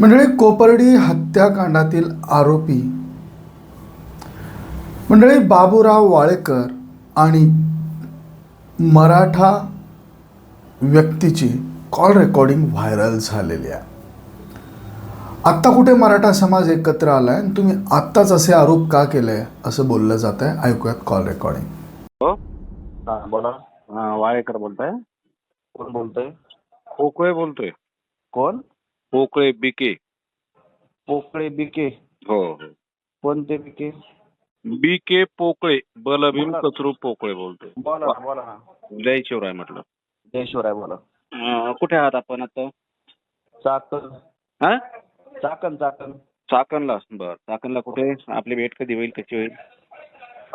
मंडळी कोपर्डी हत्याकांडातील आरोपी मंडळी बाबूराव वाळेकर आणि मराठा व्यक्तीची कॉल रेकॉर्डिंग व्हायरल झालेली आहे. आत्ता कुठे मराठा समाज एकत्र आलाय आणि तुम्ही आत्ताच असे आरोप का केले असं बोललं जात आहे ऐकूयात कॉल रेकॉर्डिंग. हो हा बोला. हा, वाळेकर बोलताय. कोण बोलतोय? पोकळे बोलतोय. कोण? पोकळे बीके. पोकळे बिके. हो हो. कोणते बिके? बीके पोकळे बलभीम बोला. कचरू पोकळे बोलतोय बोला ना बोला ना. जय शिवराय म्हटलं. जयश्वराय बोला. अं, कुठे आहात आपण आता? चाकण. हा? चाकण चाकण. चाकणला. बर चाकणला कुठे? आपली भेट कधी होईल कशी होईल?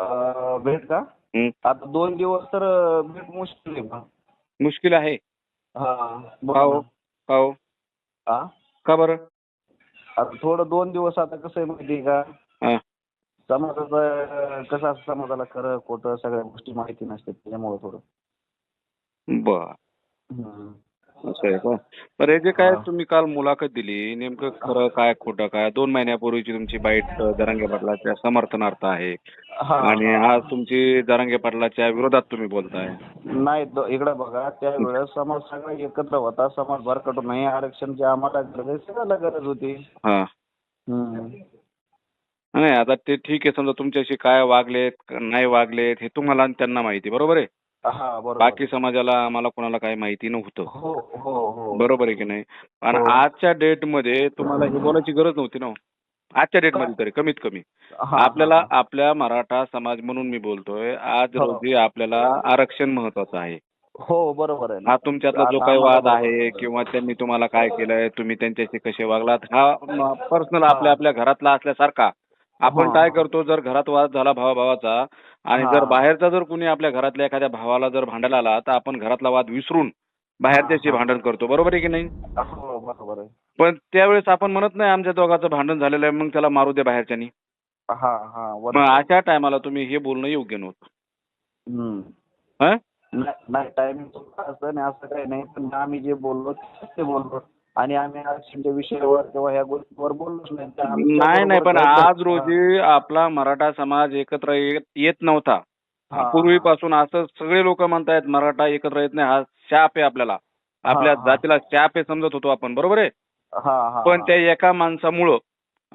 अं, भेट का? हं. आता दोन दिवस तर अं, भेट मुश्किल आहे बा. मुश्किल आहे? हा का बोला हो ना. का हो हा? का बरं? आता थोडं दोन दिवस आता कसं आहे माहिती आहे का? हा. समाजाचं अं, कसं असतं समाजाला खरं खोटं सगळ्या गोष्टी माहिती नसतात त्याच्यामुळे थोडं. बर. असं आहे का? बरं हे जे काय. तुम्ही काल मुलाखत दिली नेमकं खरं काय खोटं काय? दोन महिन्यापूर्वीची तुमची बाईट जरांगे पाटलाच्या समर्थनार्थ आहे. हा, आणि. आज तुमची जरांगे पाटलाच्या विरोधात तुम्ही बोलताय. नाही द- इकडे बघा त्यावेळेस समाज सगळा एकत्र होता समाज भरकटून नाही आरक्षणची आम्हाला गरज आहे सगळ्याला गरज होती. हा. हम्म. नाही आता ते ठीक आहे समजा तुमच्याशी काय वागलेत नाही वागलेत हे तुम्हाला आणि त्यांना माहिती बरोबर आहे? हा बरोबर बाकी समाजाला आम्हाला कोणाला काही माहिती नव्हतं हो हो हो बरोबर आहे की नाही आणि हो. आजच्या डेटमध्ये तुम्हाला हे बोलायची गरज नव्हती ना हो. आजच्या डेटमध्ये तरी कमीत कमी हा, आपल्याला हा. आपल्या मराठा समाज म्हणून मी बोलतोय आज हो. रोजी आपल्याला आरक्षण महत्वाचं आहे हो बरोबर आहे ना. हा तुमच्यातला जो काही वाद आहे. किंवा त्यांनी तुम्हाला काय केलंय तुम्ही त्यांच्याशी कसे वागलात हा पर्सनल आपल्या आपल्या घरातला असल्यासारखा आपण. काय करतो जर घरात वाद झाला भावाभावाचा आणि. जर बाहेरचा जर कुणी आपल्या घरातल्या एखाद्या भावाला जर भांडायला आला तर आपण घरातला वाद विसरून बाहेरच्याशी. भांडण करतो. बरोबर आहे की नाही? हो बरोबर आहे. पण त्यावेळेस आपण म्हणत नाही आमच्या दोघांचं भांडण झालेलं आहे मग त्याला मारू दे बाहेरच्यानी. मग अशा टायमाला तुम्ही हे बोलणं योग्य नव्हतं. टायमिंग असं काही नाही पण आम्ही जे बोललो ते बोललो. आणि आम्ही आरक्षणच्या विषयावर किंवा ह्या गोष्टीवर बोललोच नाही नाही नाही पण आज. रोजी आपला मराठा समाज एकत्र येत नव्हता. पूर्वीपासून असं सगळे लोक म्हणतायत मराठा एकत्र येत नाही हा शाप आहे आपल्याला आपल्या. जातीला शाप आहे समजत होतो आपण बरोबर आहे हा हा पण. त्या एका माणसामुळं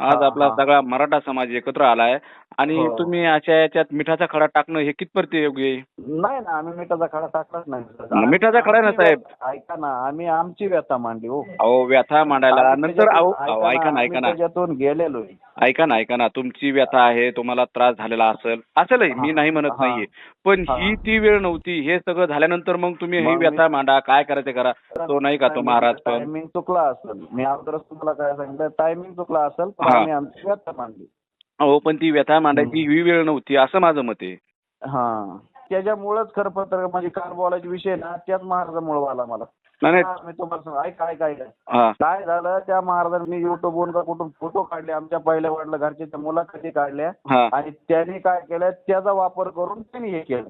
आज आपला. सगळा मराठा समाज एकत्र आलाय आणि हो. तुम्ही अशा याच्यात मिठाचा खडा टाकणं हे कितपर्यंत योग्य आहे नाही ना आम्ही मिठाचा खडा टाकलाच नाही मिठाचा खडा ना, आमची साहेब. व्यथा- ऐका ना आम्ही आमची व्यथा मांडली हो अहो व्यथा मांडायला आम्ही नंतर अहो त्याच्यातून- अहो, ऐका ना आम्ही ऐका ना त्याच्यातून गेलेलो ऐका ना ऐका ना तुमची व्यथा आहे तुम्हाला त्रास झालेला असेल असेलही मी हा, नाही म्हणत हा. नाहीये पण हा. ही ती वेळ नव्हती हे सगळं झाल्यानंतर मग तुम्ही ही मी- व्यथा मांडा काय करायचं करा तो नाही का तो महाराज पण टायमिंग चुकला असेल मी अगोदरच तुम्हाला काय सांगितलं टायमिंग चुकला असेल पण. आम्ही आमची व्यथा मांडली. हो पण ती व्यथा मांडायची ही वेळ नव्हती असं माझं मत आहे. हा. त्याच्यामुळेच खरं पत्र म्हणजे काल बोलायचे विषय ना त्याच महाराजामुळे आला मला. नाही नाही. मी तुम्हाला ऐका ऐका ऐका. काय झालं त्या महाराजांनी युट्यूबवरून का कुठून फोटो काढले आमच्या पहिल्या वडिला घरच्या त्या मुलाखती काढल्या. आणि त्यांनी काय केलं त्याचा वापर करून त्यांनी हे केलं.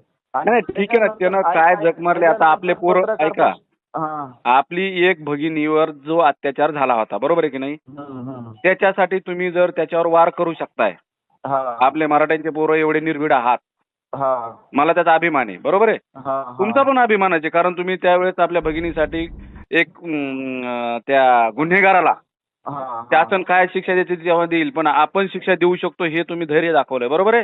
ठीक आहे ना, त्यानं काय जग मारले आता आपले पोरं- ऐका. आपली एक भगिनीवर जो अत्याचार झाला होता बरोबर आहे की नाही. त्याच्यासाठी तुम्ही जर त्याच्यावर वार करू शकताय हा. आपले मराठ्यांचे पोरं एवढे निर्भीड आहात. हा. मला त्याचा अभिमान आहे बरोबर आहे. तुमचा पण अभिमानाचे कारण तुम्ही त्यावेळेस आपल्या भगिनीसाठी एक त्या गुन्हेगाराला. शासन काय शिक्षा देते तेव्हा देईल पण आपण शिक्षा देऊ शकतो हे तुम्ही धैर्य दाखवलंय बरोबर आहे?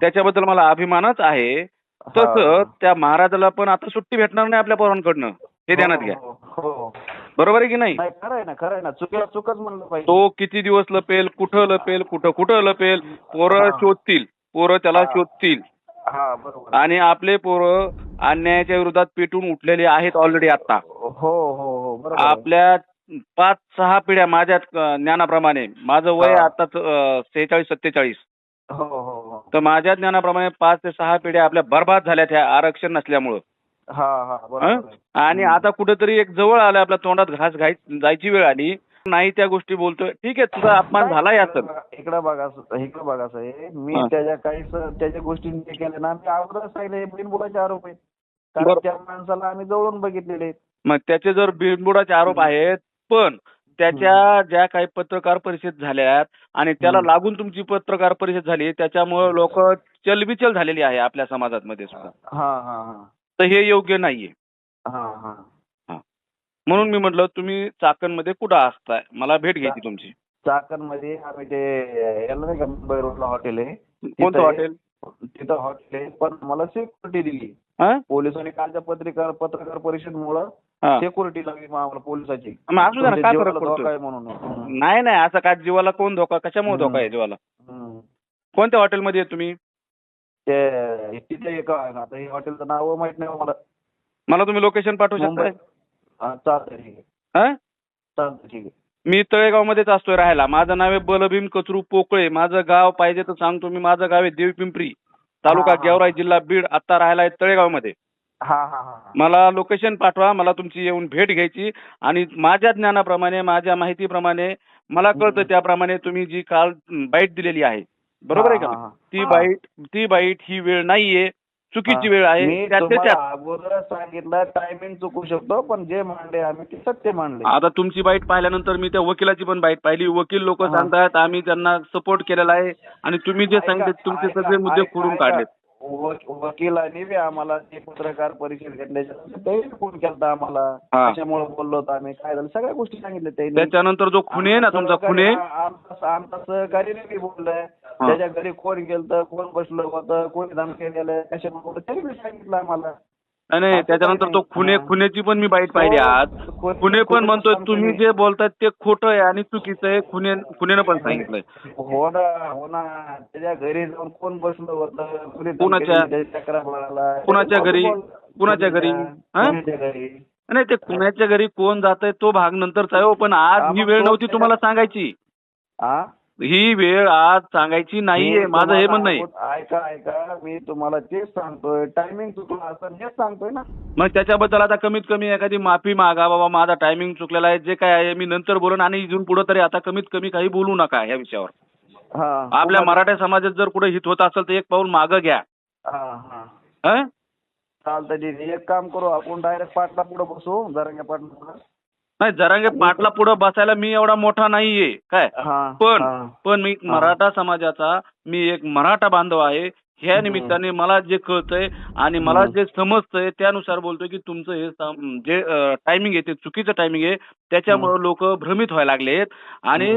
त्याच्याबद्दल मला अभिमानच आहे तसं त्या महाराजाला पण आता सुट्टी भेटणार नाही आपल्या पोरांकडनं. हे ध्यानात घ्या. हो, हो. हो. बरोबर आहे की नाही? नाही खरं आहे ना खरं आहे ना. चुकीला चुकच म्हणलं पाहिजे. तो किती दिवस लपेल कुठं लपेल कुठं कुठं लपेल पोरं हा. शोधतील. पोरं त्याला हा. शोधतील. हा बरोबर. आणि आपले पोरं अन्यायाच्या विरोधात पेटून उठलेले आहेत ऑलरेडी आता. हो हो हो बरोबर आहे. आपल्या पाच सहा पिढ्या माझ्या अं, ज्ञानाप्रमाणे माझं वय हा. आता सेहेचाळीस सत्तेचाळीस. हो हो हो. तर माझ्या ज्ञानाप्रमाणे पाच ते सहा पिढ्या आपल्या बर्बाद झाल्या त्या आरक्षण नसल्यामुळं हा हा बरोबर? आहे. आणि. आता कुठेतरी एक जवळ आलं आपल्या तोंडात घास घाय जायची वेळ आली नाही त्या गोष्टी बोलतोय ठीक आहे तुझा अपमान झालाय असेल इकडं बघा इकडं बघा साहेब मी हा. त्याच्या काही स- त्याच्या गोष्टी जे केल्या ना मी अगोदरच सांगितलं हे बिनबुडाचे आरोप आहेत कारण. त्या माणसाला आम्ही जवळून बघितलेले आहेत. मग त्याचे जर बिनबुडाचे आरोप आहेत पण त्याच्या ज्या काही पत्रकार परिषद झाल्यात आणि त्याला. लागून तुमची पत्रकार परिषद झाली त्याच्यामुळे लोक चलबिचल झालेली आहे आपल्या समाजामध्ये सुद्धा. हा हा हा. तर हे योग्य नाहीये. हा हा. म्हणून मी म्हटलं तुम्ही चाकणमध्ये कुठं असताय? मला भेट घ्यायची तुमची. चाकणमध्ये आम्ही ते याला नाही का मुंबई रोडला हॉटेल आहे. कोणतं. हॉटेल? तिथं हॉटेल आहे. पण मला सिक्युरिटी दिली. पोलिसांनी कालच्या पत्रकार पत्रकार परिषदेमुळं हा. सिक्युरिटी लागली आम्हाला पोलिसाची. मग असू दे ना, तुमच्या काय फरक? आहे म्हणून. हम्म. नाही नाही असं काय जीवाला कोण धोका कशामुळे धोका आहे. जीवाला? हम्म. कोणत्या हॉटेलमध्ये आहे तुम्ही? ते तिथे एक आहे ना आता हे हॉटेलचं नाव माहीत नाही मला. मला तुम्ही लोकेशन पाठवू मुंबई. शकता हा, चालतंय ठीक आहे. हा? चालतंय ठीक आहे. मी तळेगावमध्येच असतोय राहायला. माझं नाव आहे बलभीम कचरू पोकळे. माझं गाव पाहिजे तर सांगतो मी. माझं गाव आहे देवपिंपरी. तालुका हा, हा. गेवराई जिल्हा बीड. आता राहायला आहे तळेगावमध्ये. हा हा हा हा. मला लोकेशन पाठवा मला तुमची येऊन भेट घ्यायची आणि माझ्या ज्ञानाप्रमाणे माझ्या माहितीप्रमाणे मला कळतं. त्याप्रमाणे तुम्ही जी काल बाईट दिलेली आहे बरोबर आहे का. ती. बाईट ती बाईट ही वेळ नाहीये चुकीची. वेळ आहे अगोदर सांगितलं टायमिंग चुकू शकतो पण जे मांडले आम्ही ते सत्य मांडले आता तुमची बाईट पाहिल्यानंतर मी त्या वकिलाची पण बाईट पाहिली वकील लोक. सांगतात आम्ही त्यांना सपोर्ट केलेला आहे आणि तुम्ही जे सांगितले तुमचे सगळे मुद्दे खोडून. काढलेत वकिलांनी बी आम्हाला ते पत्रकार परिषद घेतल्याच्या त्यांनी फोन केला आम्हाला. हा. त्याच्यामुळे बोललो होतो आम्ही काय झालं सगळ्या गोष्टी सांगितल्या त्यांनी. त्याच्यानंतर जो खुने आहे ना तुमचा खुने आमचा आमचा सहकारी बी बोललाय. त्याच्या घरी कोण गेलं कोण बसलं होतं कोणी धमकी दिलं कशामुळे त्यांनी बी सांगितलं आम्हाला. नाही, नाही त्याच्यानंतर तो. खुने. खुनेची पण मी बाईट पाहिली आज खुने पण म्हणतोय तुम्ही. जे बोलताय ते खोटं आहे आणि चुकीचं आहे खुने खुनेनं पण सांगितलंय हो ना हो ना त्याच्या घरी जाऊन कोण बसलं होतं कुणाच्या-. कुणाच्या घरी? कुणाच्या घरी? हा? कुणाच्या नाही ते खुन्याच्या घरी कोण जात आहे तो भाग नंतरचा आहे हो पण आज ही वेळ नव्हती तुम्हाला सांगायची हा वेळ आज सांगायची नाहीये. माझं हे म्हणणं आहे. ऐका ऐका. मी तुम्हाला तेच सांगतोय. टायमिंग चुकला असं हेच सांगतोय ना. मग त्याच्याबद्दल आता कमीत कमी एखादी माफी मागा बाबा माझा टायमिंग चुकलेला आहे जे काय आहे मी नंतर बोलून आणि इथून पुढे तरी आता कमीत कमी काही बोलू नका या विषयावर. आपल्या मराठा समाजात जर कुठे हित होत असेल तर एक पाऊल मागं घ्या. आहे. एक काम करू आपण डायरेक्ट पाटला पुढे बसू. जरांगे पाटला नाही जरांगे पाटला पुढे बसायला मी एवढा मोठा नाहीये काय पण. पण मी. मराठा समाजाचा मी एक मराठा बांधव आहे ह्या निमित्ताने मला जे कळतंय आणि मला. जे समजतंय त्यानुसार बोलतोय की तुमचं हे जे टायमिंग आहे ते चुकीचं टायमिंग आहे त्याच्यामुळे लोक भ्रमित व्हायला लागलेत आणि.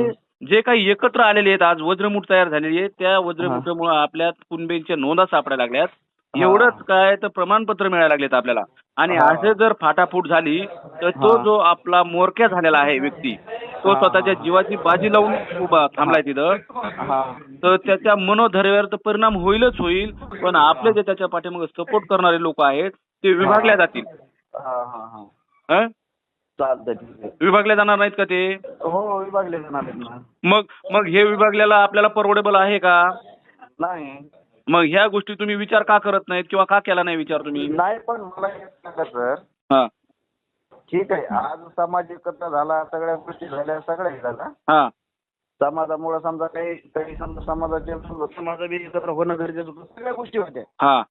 जे काही एकत्र आलेले आहेत आज वज्रमूठ तयार झालेली आहे त्या वज्रमुठामुळे आपल्या कुणबींच्या नोंदा सापडायला लागल्यात. एवढंच काय तर प्रमाणपत्र मिळायला लागलेत आपल्याला. आणि हा. असे जर फाटाफूट झाली तर तो हा. जो आपला मोरक्या झालेला आहे व्यक्ती तो हा, स्वतःच्या हा. जीवाची बाजी लावून उभा थांबलाय तिथं. हा. तर त्याच्या मनोधैर्यावर तर परिणाम होईलच होईल पण आपले जे त्याच्या पाठीमागे सपोर्ट करणारे लोक आहेत ते विभागल्या जातील. हा हा हा. हं? चालतंय आहे. विभागल्या जाणार नाहीत का ते? हो विभागले जाणार आहेत ना. मग मग हे विभागल्याला आपल्याला परवडेबल आहे का? नाही. मग ह्या गोष्टी तुम्ही विचार का करत नाहीत किंवा का केला नाही विचार तुम्ही? नाही पण मला एक सांगा सर. हा. ठीक आहे आज समाज एकत्र झाला सगळ्या गोष्टी झाल्या सगळ्या हे झाल्या. हा. समाजामुळे समजा काही काही समजा समाजाचे समाज बी एकत्र होणं गरजेचं होतं सगळ्या गोष्टी होत्या. हा.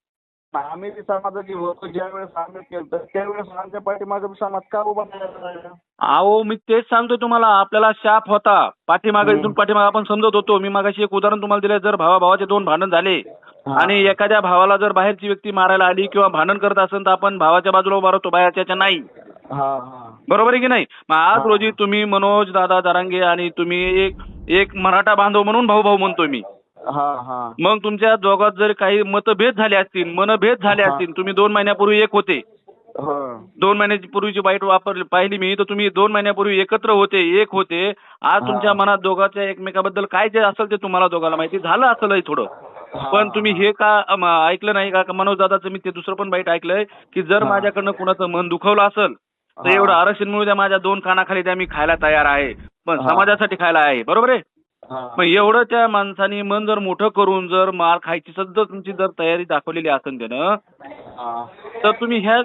आम्ही बी समाजाची होतो ज्यावेळेस आम्ही केलं त्यावेळेस आमच्या पाठीमागे समाज का उभा नाही अहो मी तेच सांगतोय तुम्हाला आपल्याला शाप होता. पाठीमागे हम्म. इथून पाठीमागे आपण समजत होतो. मी मागाशी एक उदाहरण तुम्हाला दिलं जर भावा भावाचे दोन भांडण झाले आणि एखाद्या भावाला जर बाहेरची व्यक्ती मारायला आली किंवा भांडण करत असेल तर आपण भावाच्या बाजूला उभा राहतो बाहेरच्या नाही. बरोबर आहे की नाही? मग आज. रोजी तुम्ही मनोज दादा दरांगे आणि तुम्ही एक एक मराठा बांधव म्हणून भाऊ भाऊ म्हणतोय मी. हा हा. मग तुमच्या दोघात जर काही मतभेद झाले असतील मनभेद झाले. असतील तुम्ही दोन महिन्यापूर्वी एक होते. दोन महिन्याची पूर्वीची बाईट वापरली पाहिली मी तर तुम्ही दोन महिन्यापूर्वी एकत्र होते एक होते. आज. तुमच्या मनात दोघांच्या एकमेकाबद्दल काय जे असेल ते तुम्हाला दोघांना माहिती झालं असेल थोडं. पण तुम्ही हे का अम, ऐकलं नाही का मनोज दादाचं मी ते दुसरं पण बाईट ऐकलंय की जर हा. माझ्याकडनं कुणाचं मन दुखवलं असेल तर हा. एवढं आरक्षण मिळू द्या माझ्या दोन कानाखाली द्या मी खायला तयार आहे पण हा. समाजासाठी खायला आहे बरोबर आहे. मग एवढं त्या माणसाने मन जर मोठं करून जर मार खायची सध्या तुमची जर तयारी दाखवलेली असेल त्यानं. तर तुम्ही ह्या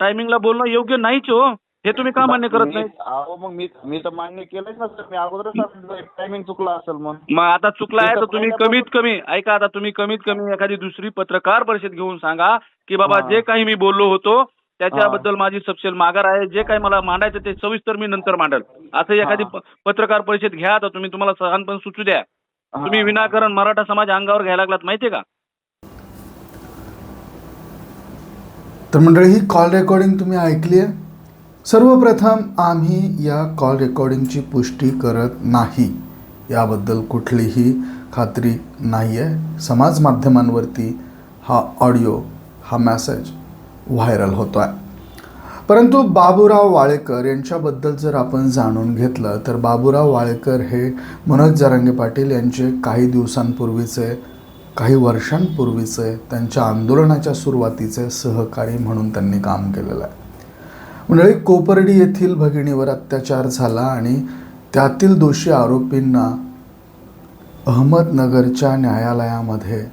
टायमिंगला बोलणं योग्य नाहीच हो हे तुम्ही का मान्य करत नाही अहो मग मी मी तर मान्य केलंच ना सर. मी अगोदरच टायमिंग चुकला असेल म्हणून. मग आता चुकला आहे तर तर तुम्ही कमीत कमी ऐका आता तुम्ही कमीत कमी एखादी दुसरी पत्रकार परिषद घेऊन सांगा की बाबा. जे काही मी बोललो होतो त्याच्याबद्दल माझी सपशेल माघार आहे. जे काही मला मांडायचं ते सविस्तर मी नंतर मांडल. असं एखादी हा. पत्रकार परिषद घ्या आता तुम्ही तुम्हाला सहानपण सुचू द्या. तुम्ही. विनाकारण मराठा समाज अंगावर घ्यायला लागलात माहितीये का? तर मंडळी ही कॉल रेकॉर्डिंग तुम्ही ऐकली आहे? सर्वप्रथम आम्ही या कॉल रेकॉर्डिंगची पुष्टी करत नाही. याबद्दल कुठलीही खात्री नाही आहे समाज माध्यमांवरती हा ऑडिओ हा मॅसेज व्हायरल होतो आहे परंतु बाबूराव वाळेकर यांच्याबद्दल जर आपण जाणून घेतलं तर बाबूराव वाळेकर हे मनोज जरांगे पाटील यांचे काही दिवसांपूर्वीचे काही वर्षांपूर्वीचे त्यांच्या आंदोलनाच्या सुरुवातीचे सहकारी म्हणून त्यांनी काम केलेलं आहे. मंडळी कोपर्डी येथील भगिनीवर अत्याचार झाला आणि त्यातील दोषी आरोपींना अहमदनगरच्या न्यायालयामध्ये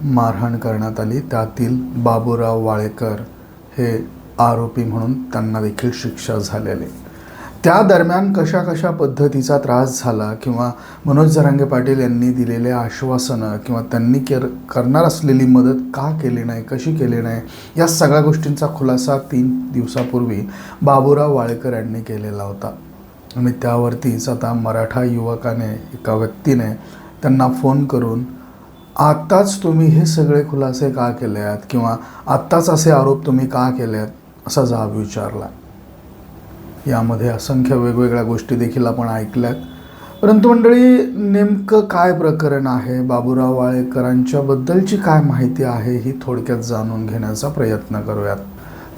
मारहाण करण्यात आली. त्यातील बाबूराव वाळेकर हे आरोपी म्हणून त्यांना देखील शिक्षा झालेली. त्या दरम्यान कशा कशा पद्धतीचा त्रास झाला किंवा मनोज जरांगे पाटील यांनी दिलेले आश्वासनं किंवा त्यांनी केर करणार असलेली मदत का केली नाही कशी केली नाही या सगळ्या गोष्टींचा खुलासा तीन दिवसापूर्वी बाबूराव वाळेकर यांनी केलेला होता. आणि त्यावरतीच आता मराठा युवकाने एका व्यक्तीने त्यांना फोन करून आत्ताच तुम्ही हे सगळे खुलासे का केले आहेत किंवा आत्ताच असे आरोप तुम्ही का केले आहेत असा जाब विचारला. यामध्ये असंख्य वेगवेगळ्या गोष्टी देखील आपण ऐकल्यात. परंतु मंडळी नेमकं काय प्रकरण आहे? बाबूराव वाळेकरांच्याबद्दलची काय माहिती आहे? ही थोडक्यात जाणून घेण्याचा प्रयत्न करूयात.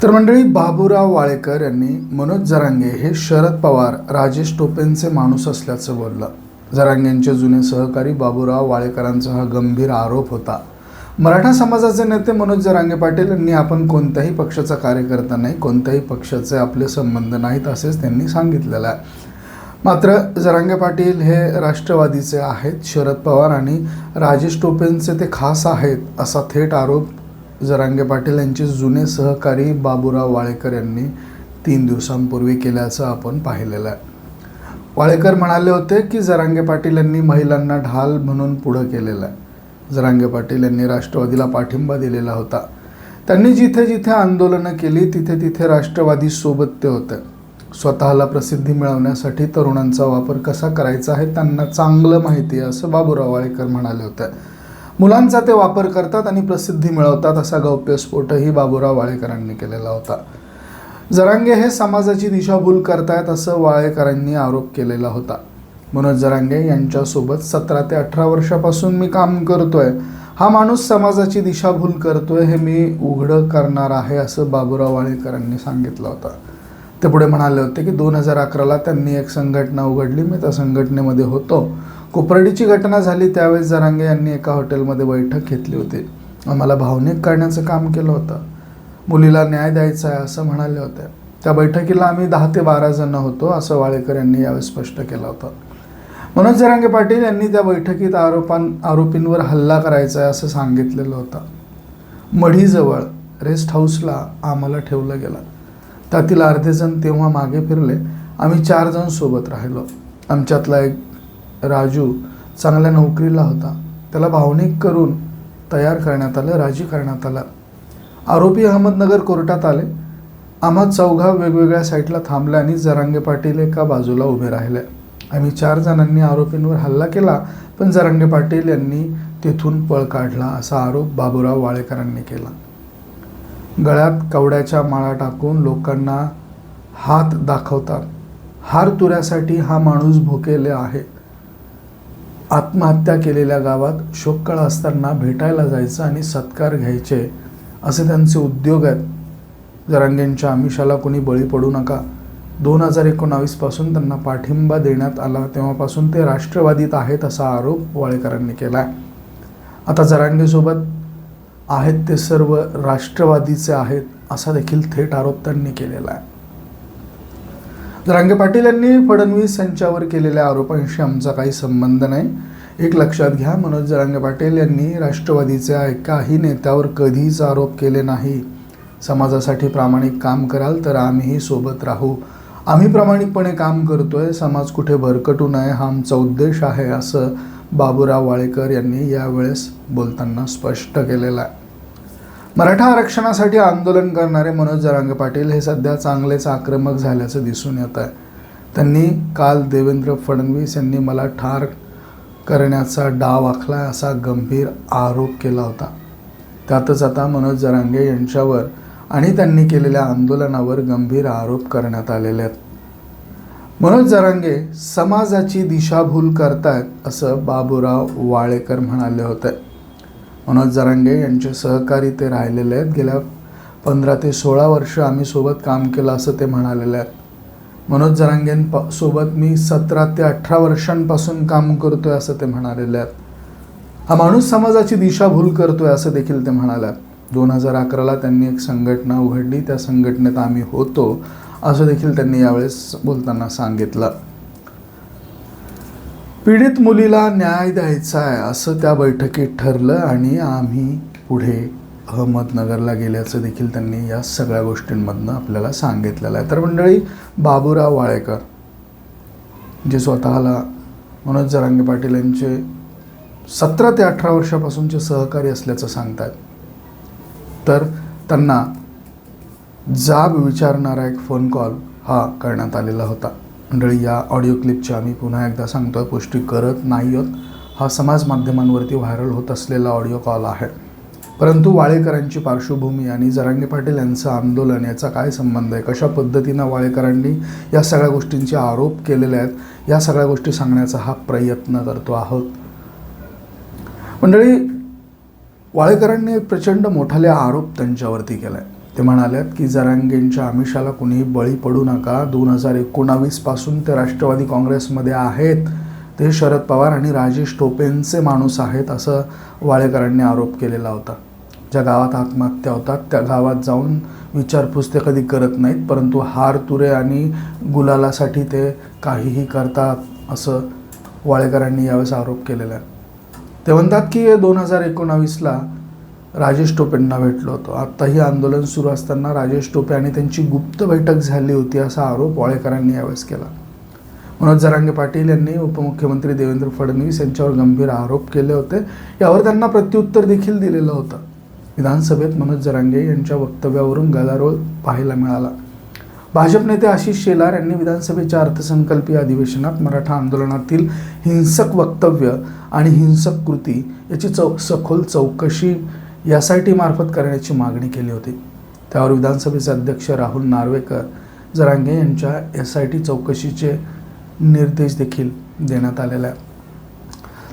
तर मंडळी बाबूराव वाळेकर यांनी मनोज जरांगे हे शरद पवार राजेश टोपेंचे माणूस असल्याचं बोललं. जरांगेंचे जुने सहकारी बाबूराव वाळेकरांचा हा गंभीर आरोप होता. मराठा समाजाचे नेते मनोज जरांगे पाटील यांनी आपण कोणत्याही पक्षाचा कार्यकर्ता नाही कोणत्याही पक्षाचे आपले संबंध नाहीत असेच त्यांनी सांगितलेलं आहे. मात्र जरांगे पाटील हे राष्ट्रवादीचे आहेत शरद पवार आणि राजेश टोपेंचे ते खास आहेत असा थेट आरोप जरांगे पाटील यांचे जुने सहकारी बाबूराव वाळेकर यांनी तीन दिवसांपूर्वी केल्याचं आपण पाहिलेलं आहे. वाळेकर म्हणाले होते की जरांगे पाटील यांनी महिलांना ढाल म्हणून पुढं केलेलं आहे. जरांगे पाटील यांनी राष्ट्रवादीला पाठिंबा दिलेला होता. त्यांनी जिथे जिथे आंदोलनं केली तिथे तिथे राष्ट्रवादी सोबत ते होते. स्वतःला प्रसिद्धी मिळवण्यासाठी तरुणांचा वापर कसा करायचा हे त्यांना चांगलं माहिती आहे असं बाबूराव वाळेकर म्हणाले होते. मुलांचा ते वापर करतात आणि प्रसिद्धी मिळवतात असा गौप्यस्फोटही बाबूराव वाळेकरांनी केलेला होता. जरांगे हे समाजाची दिशाभूल करतायत असं वाळेकरांनी आरोप केलेला होता. मनोज जरांगे यांच्यासोबत सतरा ते अठरा वर्षापासून मी काम करतोय. हा माणूस समाजाची दिशाभूल करतोय हे मी उघडं करणार आहे असं बाबुराव वाळेकरांनी सांगितलं होतं. ते पुढे म्हणाले होते की दोन हजार अकराला त्यांनी एक संघटना उघडली. मी त्या संघटनेमध्ये होतो. कोपर्डीची घटना झाली त्यावेळेस जरांगे यांनी एका हॉटेलमध्ये बैठक घेतली होती. आम्हाला भावनिक करण्याचं काम केलं होतं. मुलीला न्याय द्यायचा आहे असं म्हणाले होते. त्या बैठकीला आम्ही दहा ते बारा जण होतो असं वाळेकर यांनी यावेळी स्पष्ट केलं होतं. मनोज जरांगे पाटील यांनी त्या बैठकीत आरोपां आरोपींवर हल्ला करायचा आहे असं सांगितलेलं होतं. मढीजवळ रेस्ट हाऊसला आम्हाला ठेवलं गेलं. त्यातील अर्धे जण तेव्हा मागे फिरले. आम्ही चार जण सोबत राहिलो. आमच्यातला एक राजू चांगल्या नोकरीला होता. त्याला भावनिक करून तयार करण्यात आलं राजी करण्यात आलं. आरोपी अहमदनगर कोर्टात आले. आम्हा चौघा वेगवेगळ्या साईटला थांबल्या आणि जरांगे पाटील एका बाजूला उभे राहिले. आम्ही चार जणांनी आरोपींवर हल्ला केला पण जरांगे पाटील यांनी तेथून पळ काढला असा आरोप बाबूराव वाळेकरांनी केला. गळ्यात कवड्याच्या माळा टाकून लोकांना हात दाखवतात. हार तुऱ्यासाठी हा माणूस भुकेले आहे. आत्महत्या केलेल्या गावात शोककळ असताना भेटायला जायचं आणि सत्कार घ्यायचे असे त्यांचे उद्योग आहेत. जरांगेंच्या आमिषाला कोणी बळी पडू नका. दोन हजार एकोणावीसपासून त्यांना पाठिंबा देण्यात आला. तेव्हापासून ते राष्ट्रवादीत आहेत असा आरोप वाळेकरांनी केला आहे आता जरांगेसोबत आहेत ते सर्व राष्ट्रवादीचे आहेत असा देखील थेट आरोप त्यांनी केलेला आहे. जरांगे पाटील यांनी फडणवीस यांच्यावर केलेल्या आरोपांशी आमचा काही संबंध नाही. एक लक्षात घ्या मनोज जरांगे पाटील यांनी राष्ट्रवादीच्या एकाही नेत्यावर कधीच आरोप केले नाही. समाजासाठी प्रामाणिक काम कराल तर आम्हीही सोबत राहू. आम्ही प्रामाणिकपणे काम करतो आहे समाज कुठे भरकटू नये हा आमचा उद्देश आहे असं बाबूराव वाळेकर यांनी यावेळेस बोलताना स्पष्ट केलेलं आहे. मराठा आरक्षणासाठी आंदोलन करणारे मनोज जरांगे पाटील हे सध्या चांगलेच आक्रमक झाल्याचं दिसून येत आहे. त्यांनी काल देवेंद्र फडणवीस यांनी मला ठार करण्याचा डाव आखला असा गंभीर आरोप केला होता. त्यातच आता मनोज जरांगे यांच्यावर आणि त्यांनी केलेल्या आंदोलनावर गंभीर आरोप करण्यात आलेले आहेत. मनोज जरांगे समाजाची दिशाभूल करतायत असं बाबूराव वाळेकर म्हणाले होते. मनोज जरांगे यांचे सहकारी ते राहिलेले आहेत. गेल्या पंधरा ते सोळा वर्ष आम्ही सोबत काम केलं असं ते म्हणालेले आहेत. मनोज जरांगेंप सोबत मी सतरा ते अठरा वर्षांपासून काम करतोय असं ते म्हणालेले आहेत. हा माणूस समाजाची दिशाभूल करतोय असं देखील ते म्हणाले दोन हजार अकराला त्यांनी एक संघटना उघडली. त्या संघटनेत आम्ही होतो असं देखील त्यांनी यावेळेस बोलताना सांगितलं. पीडित मुलीला न्याय द्यायचा आहे असं त्या बैठकीत ठरलं आणि आम्ही पुढे अहमदनगरला गेल्याचं देखील त्यांनी या सगळ्या गोष्टींमधनं आपल्याला सांगितलेलं आहे. तर मंडळी बाबूराव वाळेकर जे स्वतःला मनोज जरांगे पाटील यांचे सतरा ते अठरा वर्षापासूनचे सहकारी असल्याचं सांगतात तर त्यांना जाब विचारणारा एक फोन कॉल हा करण्यात आलेला होता. मंडळी या ऑडिओ क्लिपची आम्ही पुन्हा एकदा सांगतोय पुष्टी करत नाही आहोत हा समाज माध्यमांवरती व्हायरल होत असलेला ऑडिओ कॉल आहे. परंतु वाळेकरांची पार्श्वभूमी आणि जरांगे पाटील यांचं आंदोलन याचा काय संबंध आहे? कशा पद्धतीनं वाळेकरांनी या सगळ्या गोष्टींचे आरोप केलेले आहेत? या सगळ्या गोष्टी सांगण्याचा हा प्रयत्न करतो आहोत. मंडळी वाळेकरांनी एक प्रचंड मोठाले आरोप त्यांच्यावरती केलाय. ते म्हणाल्यात की जरांगेंच्या आमिषाला कुणीही बळी पडू नका. दोन हजार एकोणावीसपासून ते राष्ट्रवादी काँग्रेसमध्ये आहेत. ते शरद पवार आणि राजेश टोपेंचे माणूस आहेत असं वाळेकरांनी आरोप केलेला होता. ज्या गावात आत्महत्या होतात त्या गावात जाऊन विचारपूस ते कधी करत नाहीत परंतु हार तुरे आणि गुलालासाठी ते काहीही करतात असं वाळेकरांनी यावेळेस आरोप केलेला आहे. ते म्हणतात की दोन हजार एकोणावीसला राजेश टोपेंना भेटलो होतो. आत्ताही आंदोलन सुरू असताना राजेश टोपे आणि त्यांची गुप्त बैठक झाली होती असा आरोप वाळेकरांनी यावेळेस केला. मनोज जरांगे पाटील यांनी उपमुख्यमंत्री देवेंद्र फडणवीस यांच्यावर गंभीर आरोप केले होते. यावर त्यांना प्रत्युत्तर देखील दिलेलं होतं. विधानसभेत मनोज जरांगे यांच्या वक्तव्यावरून गदारोळ पाहायला मिळाला. भाजप नेते आशिष शेलार यांनी विधानसभेच्या अर्थसंकल्पीय अधिवेशनात मराठा आंदोलनातील हिंसक वक्तव्य आणि हिंसक कृती याची चौ सखोल चौकशी एस आय टी मार्फत करण्याची मागणी केली होती. त्यावर विधानसभेचे अध्यक्ष राहुल नार्वेकर जरांगे यांच्या एस आय टी चौकशीचे निर्देश देखील देण्यात आलेले आहे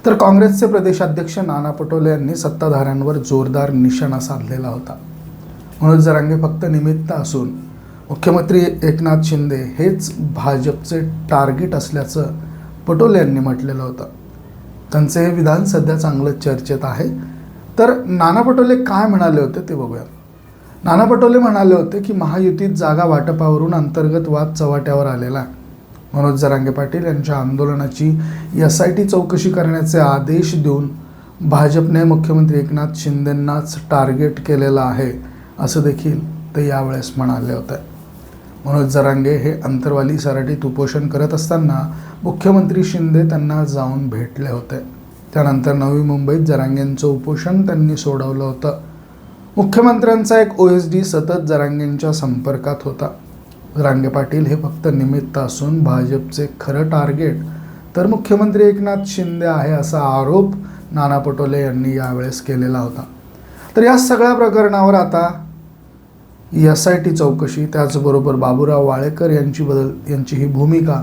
तर काँग्रेसचे प्रदेशाध्यक्ष नाना पटोले यांनी सत्ताधाऱ्यांवर जोरदार निशाणा साधलेला होता. म्हणून जरांगे फक्त निमित्त असून मुख्यमंत्री एकनाथ शिंदे हेच भाजपचे टार्गेट असल्याचं पटोले यांनी म्हटलेलं होतं. त्यांचं हे विधान सध्या चांगलं चर्चेत आहे. तर नाना पटोले काय म्हणाले होते ते बघूया. नाना पटोले म्हणाले होते की महायुतीत जागा वाटपावरून अंतर्गत वाद चव्हाट्यावर आलेला आहे. मनोज जरांगे पाटील यांच्या आंदोलनाची एस आय टी चौकशी करण्याचे आदेश देऊन भाजपने मुख्यमंत्री एकनाथ शिंदेंनाच टार्गेट केलेलं आहे असं देखील ते यावेळेस म्हणाले होते. मनोज जरांगे हे अंतरवाली सराटीत उपोषण करत असताना मुख्यमंत्री शिंदे त्यांना जाऊन भेटले होते. त्यानंतर नवी मुंबईत जरांगेंचं उपोषण त्यांनी सोडवलं होतं. मुख्यमंत्र्यांचा एक ओ एस डी सतत जरांगेंच्या संपर्कात होता. जरांगे पाटील हे फक्त निमित्त असून भाजपचे खरं टार्गेट तर मुख्यमंत्री एकनाथ शिंदे आहे असा आरोप नाना पटोले यांनी यावेळेस केलेला होता. तर या सगळ्या प्रकरणावर आता एस आय टी चौकशी त्याचबरोबर बाबूराव वाळेकर यांची बदल यांची ही भूमिका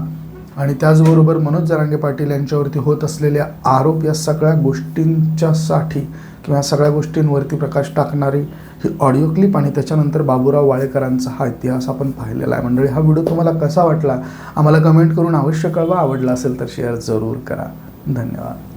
आणि त्याचबरोबर मनोज जरांगे पाटील यांच्यावरती होत असलेले आरोप या सगळ्या गोष्टींच्यासाठी किंवा सगळ्या गोष्टींवरती प्रकाश टाकणारी ही ऑडिओ क्लिप आणि त्याच्यानंतर बाबूराव वाळेकरांचा हा इतिहास आपण पाहिलेला आहे. मंडळी हा व्हिडिओ तुम्हाला कसा वाटला? आम्हाला कमेंट करून अवश्य कळवा. आवडला असेल तर शेअर जरूर करा. धन्यवाद.